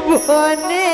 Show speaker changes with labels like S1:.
S1: বনে